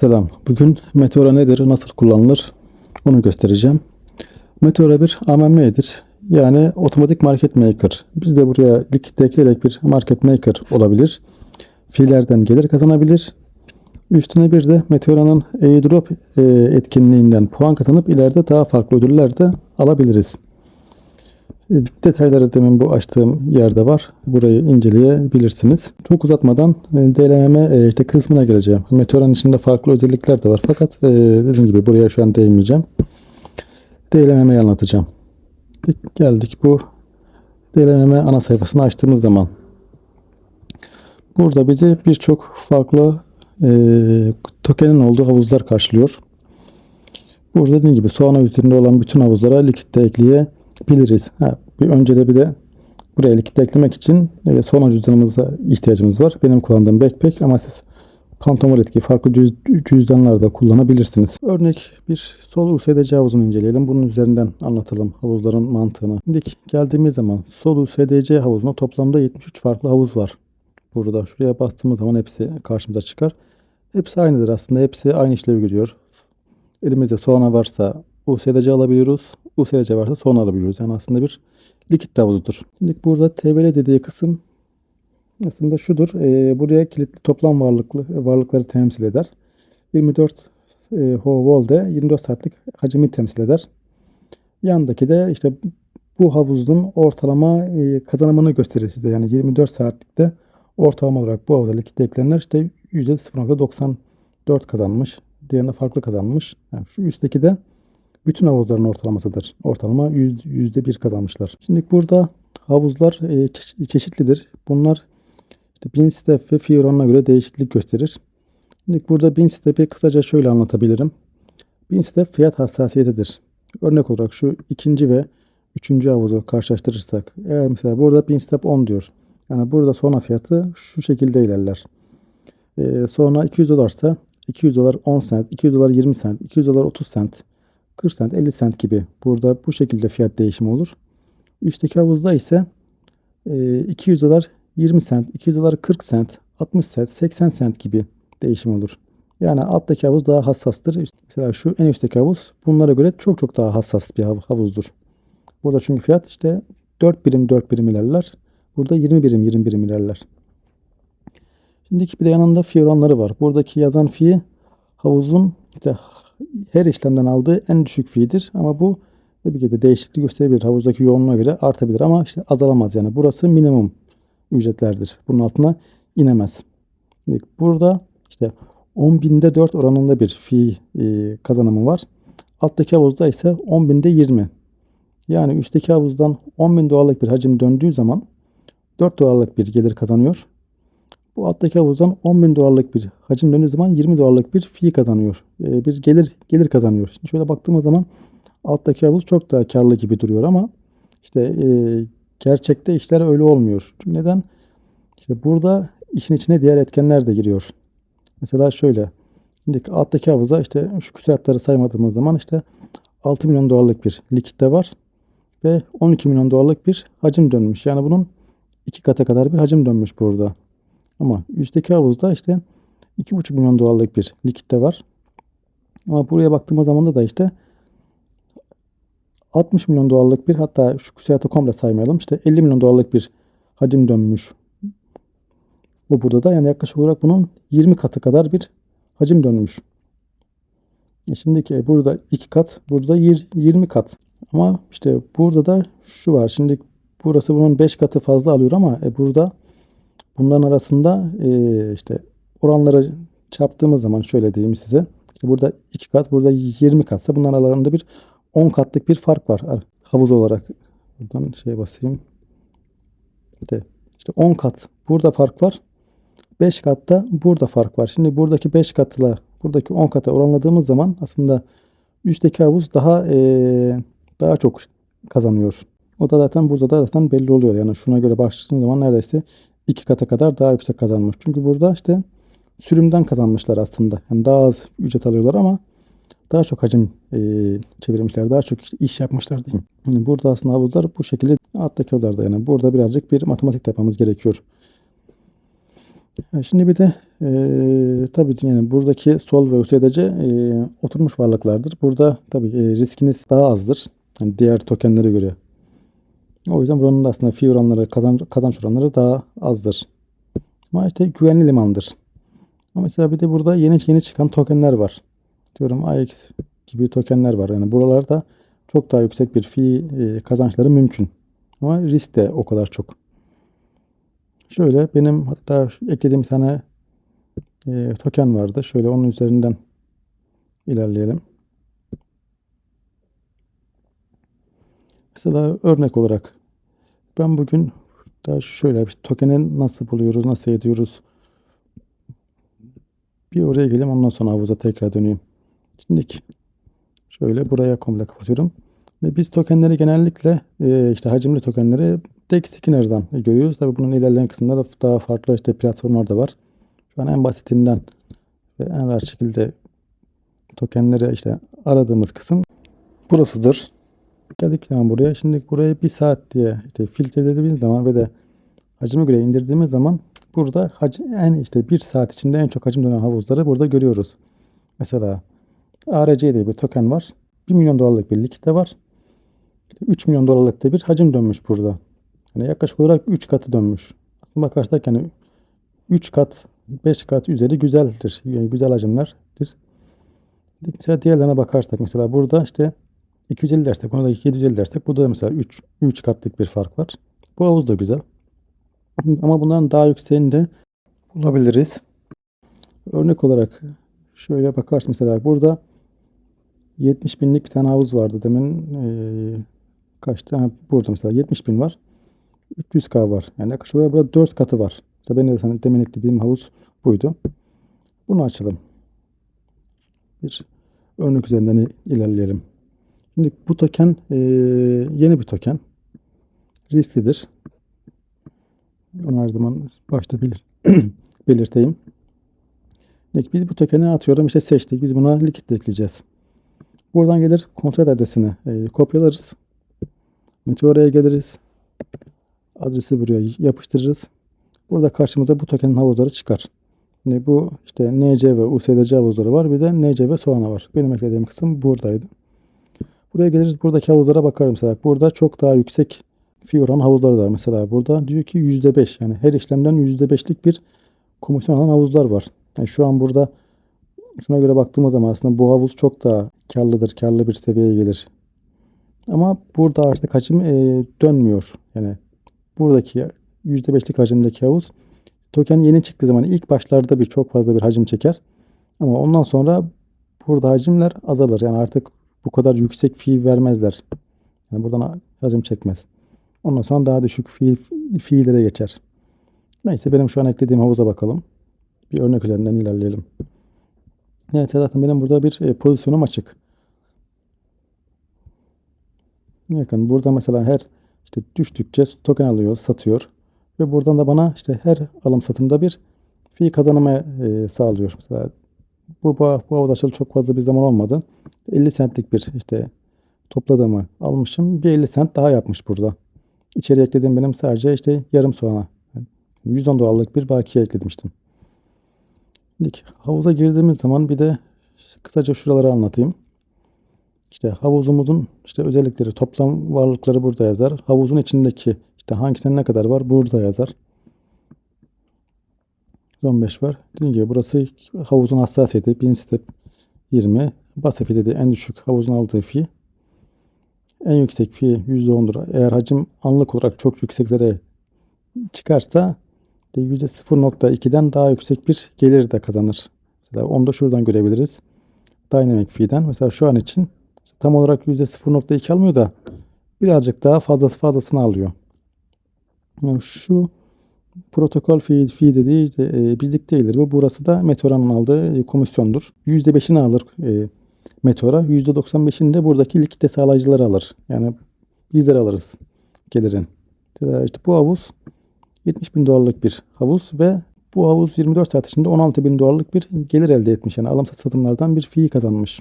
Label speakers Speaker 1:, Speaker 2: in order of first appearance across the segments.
Speaker 1: Selam. Bugün Meteora nedir, nasıl kullanılır onu göstereceğim. Meteora bir AMM'dir. Yani otomatik market maker. Biz de buraya likit ekleyerek bir market maker olabilir. Fiillerden gelir kazanabilir. Üstüne bir de Meteora'nın airdrop e, etkinliğinden puan kazanıp ileride daha farklı ödüller de alabiliriz. Detayları demin bu açtığım yerde var. Burayı inceleyebilirsiniz. Çok uzatmadan e, DLM e, işte kısmına geleceğim. Meteora'nın içinde farklı özellikler de var. Fakat e, dediğim gibi buraya şu an değinmeyeceğim. DLM'yi anlatacağım. Geldik bu DLM ana sayfasını açtığımız zaman burada bizi birçok farklı e, tokenin olduğu havuzlar karşılıyor. Burada dediğim gibi soğana üzerinde olan bütün havuzlara likit de ekleyebiliriz. Ha, bir önce de bir de buraya likit eklemek için e, soğana cüzdanımıza ihtiyacımız var. Benim kullandığım backpack ama siz Phantom Wallet gibi farklı cüz- cüzdanlar da kullanabilirsiniz. Örnek bir sol USDC havuzunu inceleyelim. Bunun üzerinden anlatalım havuzların mantığını. Şimdi geldiğimiz zaman sol USDC havuzunda toplamda 73 farklı havuz var. Burada şuraya bastığımız zaman hepsi karşımıza çıkar. Hepsi aynıdır aslında. Hepsi aynı işlevi görüyor. Elimizde soğana varsa USDC alabiliyoruz. USDC varsa soğana alabiliyoruz. Yani aslında bir likit havuzudur. Şimdi burada TBL dediği kısım aslında şudur. Ee, buraya kilitli toplam varlıklı varlıkları temsil eder. 24 e, Hovol'de 24 saatlik hacmi temsil eder. Yandaki de işte bu havuzun ortalama e, kazanımını gösterir size. Yani 24 saatlikte ortalama olarak bu havuza likit eklenenler işte %0.94 kazanmış. Diğerine farklı kazanmış. Yani şu üstteki de bütün havuzların ortalamasıdır. Ortalama yüz- %1 kazanmışlar. Şimdi burada havuzlar e, çe- çeşitlidir. Bunlar işte bin step ve fee oranına göre değişiklik gösterir. Şimdi burada bin step'i kısaca şöyle anlatabilirim. Bin step fiyat hassasiyetidir. Örnek olarak şu ikinci ve üçüncü havuzu karşılaştırırsak. Eğer mesela burada bin step 10 diyor. Yani burada sonra fiyatı şu şekilde ilerler. Ee, sonra 200 dolarsa 200 dolar 10 cent, 200 dolar 20 cent, 200 dolar 30 cent, 40 cent, 50 cent gibi. Burada bu şekilde fiyat değişimi olur. Üstteki havuzda ise e, 200 dolar 20 cent, 200 dolar 40 cent, 60 cent, 80 cent gibi değişim olur. Yani alttaki havuz daha hassastır. Mesela şu en üstteki havuz bunlara göre çok çok daha hassas bir hav- havuzdur. Burada çünkü fiyat işte 4 birim 4 birim ilerler. Burada 20 birim 20 birim ilerler. Şimdiki bir de yanında oranları var. Buradaki yazan fee havuzun işte her işlemden aldığı en düşük fee'dir. Ama bu tabii ki de değişiklik gösterebilir. Havuzdaki yoğunluğa göre artabilir ama işte azalamaz yani. Burası minimum ücretlerdir. Bunun altına inemez. Burada işte 10 binde 4 oranında bir fee e, kazanımı var. Alttaki havuzda ise 10 binde 20. Yani üstteki havuzdan 10 bin dolarlık bir hacim döndüğü zaman 4 dolarlık bir gelir kazanıyor. Bu alttaki havuzdan 10 bin dolarlık bir hacim döndüğü zaman 20 dolarlık bir fee kazanıyor. E, bir gelir gelir kazanıyor. Şimdi şöyle baktığımız zaman alttaki havuz çok daha karlı gibi duruyor ama işte e, gerçekte işler öyle olmuyor. Çünkü neden? İşte burada işin içine diğer etkenler de giriyor. Mesela şöyle. Şimdi alttaki havuza işte şu küsuratları saymadığımız zaman işte 6 milyon dolarlık bir likitte var ve 12 milyon dolarlık bir hacim dönmüş. Yani bunun iki kata kadar bir hacim dönmüş burada. Ama üstteki havuzda işte 2,5 milyon dolarlık bir likitte var. Ama buraya baktığımız zaman da işte 60 milyon dolarlık bir hatta şu küsuratı komple saymayalım. İşte 50 milyon dolarlık bir hacim dönmüş. Bu burada da yani yaklaşık olarak bunun 20 katı kadar bir hacim dönmüş. E şimdiki burada 2 kat, burada yir- 20 kat. Ama işte burada da şu var. Şimdi burası bunun 5 katı fazla alıyor ama e burada bunların arasında e, işte oranları çarptığımız zaman şöyle diyeyim size. İşte burada 2 kat, burada 20 katsa bunların aralarında bir 10 katlık bir fark var ar- havuz olarak. Buradan şey basayım. İşte, işte 10 kat burada fark var. 5 katta burada fark var. Şimdi buradaki 5 katla buradaki 10 kata oranladığımız zaman aslında üstteki havuz daha eee, daha çok kazanıyor. O da zaten burada da zaten belli oluyor. Yani şuna göre baktığınız zaman neredeyse 2 kata kadar daha yüksek kazanmış. Çünkü burada işte sürümden kazanmışlar aslında. Yani daha az ücret alıyorlar ama daha çok hacim eee, çevirmişler. Daha çok iş- yapmışlar diyeyim. Yani burada aslında havuzlar bu şekilde alttaki havuzlarda yani burada birazcık bir matematik yapmamız gerekiyor. Ha, Şimdi bir de eee tabii yani buradaki sol ve USDC eee, oturmuş varlıklardır. Burada tabii eee, riskiniz daha azdır. Yani diğer tokenlere göre. O yüzden buranın da aslında fee oranları, kazanç, kazanç oranları daha azdır. Ama işte güvenli limandır. Ama mesela bir de burada yeni yeni çıkan tokenler var. Diyorum AX gibi tokenler var. Yani buralarda çok daha yüksek bir fee eee, kazançları mümkün. Ama risk de o kadar çok. Şöyle benim hatta eklediğim tane e, token vardı. Şöyle onun üzerinden ilerleyelim. Mesela örnek olarak ben bugün daha şöyle bir tokeni nasıl buluyoruz, nasıl ediyoruz? Bir oraya geleyim ondan sonra havuza tekrar döneyim. Şimdi şöyle buraya komple kapatıyorum. Ve biz tokenleri genellikle e, işte hacimli tokenleri DEX Skinner'dan görüyoruz. Tabii bunun ilerleyen kısımlarda daha farklı işte platformlar da var. Şu an en basitinden ve en rahat şekilde tokenleri işte aradığımız kısım burasıdır. Geldik zaman buraya. Şimdi buraya bir saat diye işte filtrelediğimiz zaman ve de hacime göre indirdiğimiz zaman burada hac en işte bir saat içinde en çok hacim dönen havuzları burada görüyoruz. Mesela ARC diye bir token var. 1 milyon dolarlık bir likite var. 3 milyon dolarlık da bir hacim dönmüş burada. Yani yaklaşık olarak 3 katı dönmüş. Aslında bakarsak yani 3 kat, 5 kat üzeri güzeldir. Yani güzel hacimlerdir. Mesela diğerlerine bakarsak mesela burada işte 250 dersek, buna da 750 dersek burada da mesela 3, 3 katlık bir fark var. Bu havuz da güzel. Ama bunların daha yükseğini de bulabiliriz. Örnek olarak şöyle bakarsın mesela burada 70 binlik bir tane havuz vardı demin. Ee, kaçtı? Ha, burada mesela 70 bin var. 300k var. Yani olarak burada 4 katı var. Mesela benim de sana demin eklediğim havuz buydu. Bunu açalım. Bir örnek üzerinden ilerleyelim. Şimdi bu token e, yeni bir token. Risklidir. Onu her zaman başta bilir, belirteyim. Biz bu tokeni atıyorum işte seçtik. Biz buna likit ekleyeceğiz. Buradan gelir kontrol adresini e, kopyalarız. Meteora'ya geliriz. Adresi buraya yapıştırırız. Burada karşımıza bu tokenin havuzları çıkar. Şimdi bu işte NC ve USDC havuzları var. Bir de NC ve Soğana var. Benim eklediğim kısım buradaydı. Buraya geliriz. Buradaki havuzlara bakarım mesela. Burada çok daha yüksek fee oran havuzlar var. Mesela burada diyor ki %5 yani her işlemden %5'lik bir komisyon alan havuzlar var. Yani şu an burada şuna göre baktığımız zaman aslında bu havuz çok daha karlıdır. Karlı bir seviyeye gelir. Ama burada artık hacim e, dönmüyor. Yani buradaki %5'lik hacimdeki havuz token yeni çıktığı zaman ilk başlarda bir çok fazla bir hacim çeker. Ama ondan sonra burada hacimler azalır. Yani artık bu kadar yüksek fee vermezler. Yani buradan hacim çekmez. Ondan sonra daha düşük fee, fee'lere geçer. Neyse benim şu an eklediğim havuza bakalım. Bir örnek üzerinden ilerleyelim. Evet zaten benim burada bir e, pozisyonum açık. Bakın burada mesela her işte düştükçe token alıyor, satıyor. Ve buradan da bana işte her alım satımda bir fee kazanımı e, sağlıyor. Mesela bu, bu, bu havuz açılı çok fazla bir zaman olmadı. 50 centlik bir işte topladığımı almışım. Bir 50 cent daha yapmış burada. İçeri eklediğim benim sadece işte yarım soğana. Yani 110 dolarlık bir bakiye eklemiştim. Şimdi havuza girdiğimiz zaman bir de kısaca şuraları anlatayım. İşte havuzumuzun işte özellikleri, toplam varlıkları burada yazar. Havuzun içindeki işte hangisinin ne kadar var burada yazar. 15 var. Dediğim gibi burası havuzun hassasiyeti 1000 step 20. Basifide de en düşük havuzun aldığı fi. En yüksek fi %10'dur. Eğer hacim anlık olarak çok yükseklere çıkarsa %0.2'den daha yüksek bir gelir de kazanır. Mesela onu da şuradan görebiliriz. Dynamic fee'den. Mesela şu an için tam olarak %0.2 almıyor da birazcık daha fazlası fazlasını alıyor. Yani şu protokol fee, fee dediği işte, e, bizlik değildir. Bu burası da Meteora'nın aldığı e, komisyondur. %5'ini alır e, Meteora. %95'ini de buradaki likite sağlayıcıları alır. Yani bizler alırız gelirin. İşte bu havuz 70 bin dolarlık bir havuz ve bu havuz 24 saat içinde 16 bin dolarlık bir gelir elde etmiş. Yani alım satımlardan bir fee kazanmış.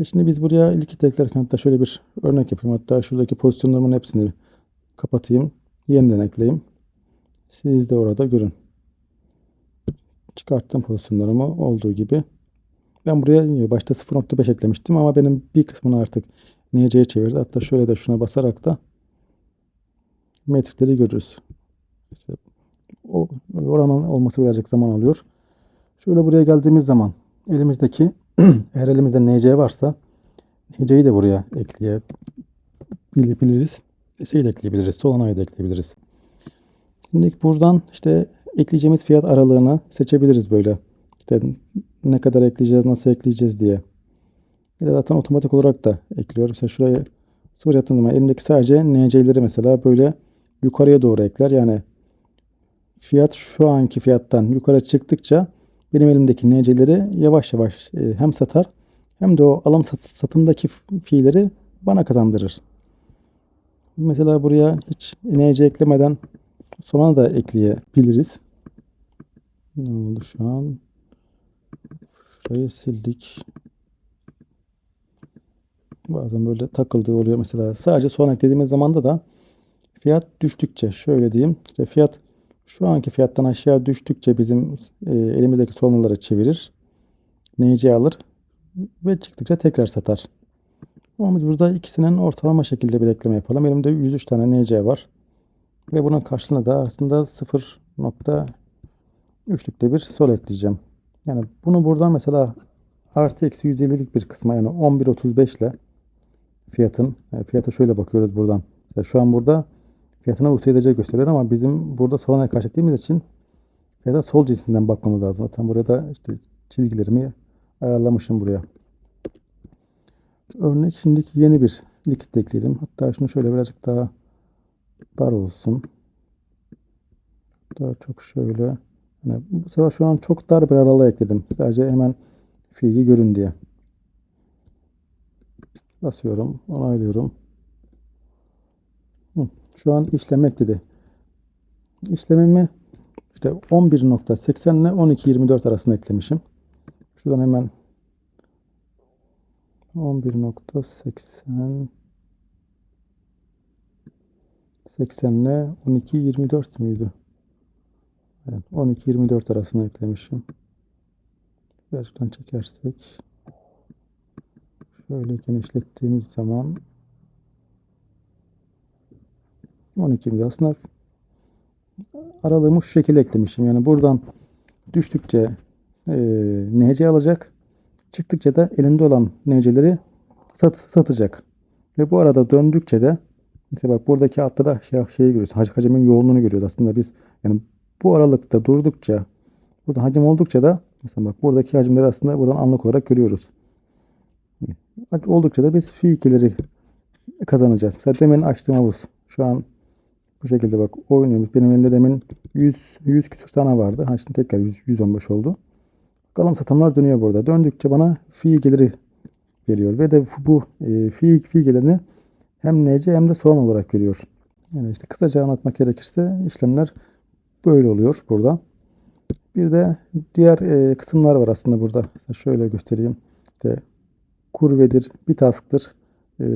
Speaker 1: E şimdi biz buraya likit eklerken hatta şöyle bir örnek yapayım. Hatta şuradaki pozisyonlarımın hepsini kapatayım. Yeniden ekleyeyim. Siz de orada görün. Çıkarttım pozisyonlarımı olduğu gibi. Ben buraya başta 0.5 eklemiştim ama benim bir kısmını artık NC'ye çevirdi. Hatta şöyle de şuna basarak da metrikleri görürüz. İşte o oranın olması birazcık zaman alıyor. Şöyle buraya geldiğimiz zaman elimizdeki eğer elimizde NC varsa NC'yi de buraya ekleyebiliriz. Şeyi de ekleyebiliriz. Solanayı da ekleyebiliriz. Şimdi buradan işte ekleyeceğimiz fiyat aralığını seçebiliriz böyle. İşte ne kadar ekleyeceğiz, nasıl ekleyeceğiz diye. De zaten otomatik olarak da ekliyor. Mesela şuraya sıfır yaptığım zaman elimdeki sadece NC'leri mesela böyle yukarıya doğru ekler. Yani fiyat şu anki fiyattan yukarı çıktıkça benim elimdeki NC'leri yavaş yavaş e, hem satar hem de o alım sat- satımdaki fiilleri bana kazandırır. Mesela buraya hiç NC eklemeden sonra da ekleyebiliriz. Ne oldu şu an? Şurayı sildik. Bazen böyle takıldığı oluyor mesela. Sadece son eklediğimiz zamanda da fiyat düştükçe şöyle diyeyim. İşte fiyat şu anki fiyattan aşağı düştükçe bizim e, elimizdeki sonraları çevirir. NC alır ve çıktıkça tekrar satar. Ama biz burada ikisinin ortalama şekilde bir ekleme yapalım. Elimde 103 tane NC var. Ve bunun karşılığında da aslında 0.3'lükte bir sol ekleyeceğim. Yani bunu buradan mesela artı eksi 150'lik bir kısma yani 11.35 ile fiyatın yani fiyata şöyle bakıyoruz buradan. Mesela şu an burada fiyatına USDC gösteriyor ama bizim burada solana karşı ettiğimiz için fiyata sol cinsinden bakmamız lazım. Zaten buraya da işte çizgilerimi ayarlamışım buraya. Örnek şimdiki yeni bir likit ekleyelim. Hatta şunu şöyle birazcık daha dar olsun. Daha çok şöyle. Yani bu sefer şu an çok dar bir aralığa ekledim. Sadece hemen fiili görün diye. Basıyorum. Onaylıyorum. Şu an işlemek dedi. İşlemimi işte 11.80 ile 12.24 arasında eklemişim. Şuradan hemen 11.80 80 ile 12.24 müydü? Evet, 12-24 arasına eklemişim. Birazdan çekersek şöyle genişlettiğimiz zaman 12 aslında aralığımı şu şekilde eklemişim. Yani buradan düştükçe e, NC alacak. Çıktıkça da elinde olan NC'leri sat, satacak. Ve bu arada döndükçe de mesela bak buradaki altta da şey, şeyi görüyoruz. Hac, hacemin yoğunluğunu görüyoruz. Aslında biz yani bu aralıkta durdukça burada hacim oldukça da mesela bak buradaki hacimleri aslında buradan anlık olarak görüyoruz. Oldukça da biz fi ikileri kazanacağız. Mesela demin açtığım havuz şu an bu şekilde bak oynuyoruz. Benim elimde demin 100 100 küsur tane vardı. Ha şimdi tekrar 100, 115 oldu. Bakalım satımlar dönüyor burada. Döndükçe bana fi geliri veriyor ve de bu e, fi fi gelirini hem NC hem de soğan olarak veriyor. Yani işte kısaca anlatmak gerekirse işlemler böyle oluyor burada. Bir de diğer e, kısımlar var aslında burada. Şöyle göstereyim. İşte kurvedir, bitask'tır. E,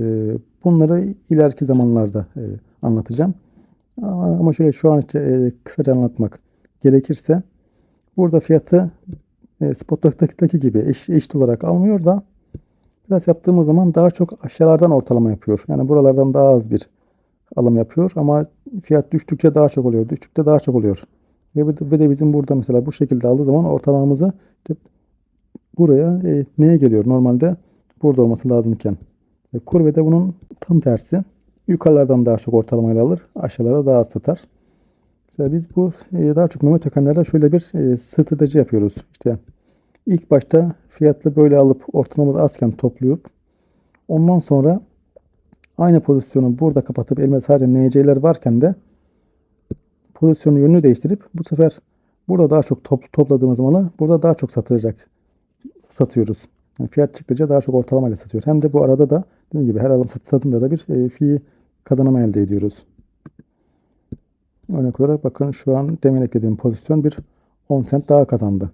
Speaker 1: bunları ileriki zamanlarda e, anlatacağım. Ama, şöyle şu an için e, kısaca anlatmak gerekirse burada fiyatı e, Spot'taki gibi eş, eşit olarak almıyor da biraz yaptığımız zaman daha çok aşağılardan ortalama yapıyor. Yani buralardan daha az bir alım yapıyor ama fiyat düştükçe daha çok oluyor. Düştükçe daha çok oluyor. Ve, de bizim burada mesela bu şekilde aldığı zaman ortalamamızı işte buraya e, neye geliyor? Normalde burada olması lazımken. E, kurve de bunun tam tersi. Yukarılardan daha çok ortalamayla alır. Aşağılara daha az satar. Mesela biz bu e, daha çok meme tökenlerde şöyle bir e, strateji yapıyoruz. İşte ilk başta fiyatlı böyle alıp ortalamada azken toplayıp ondan sonra aynı pozisyonu burada kapatıp elimde sadece NC'ler varken de pozisyonun yönünü değiştirip bu sefer burada daha çok top, topladığımız malı burada daha çok satılacak satıyoruz. Yani fiyat çıktıkça daha çok ortalamayla satıyoruz. Hem de bu arada da dediğim gibi her alım satımda da bir e, fi kazanımı elde ediyoruz. Örnek olarak bakın şu an demin eklediğim pozisyon bir 10 sent daha kazandı.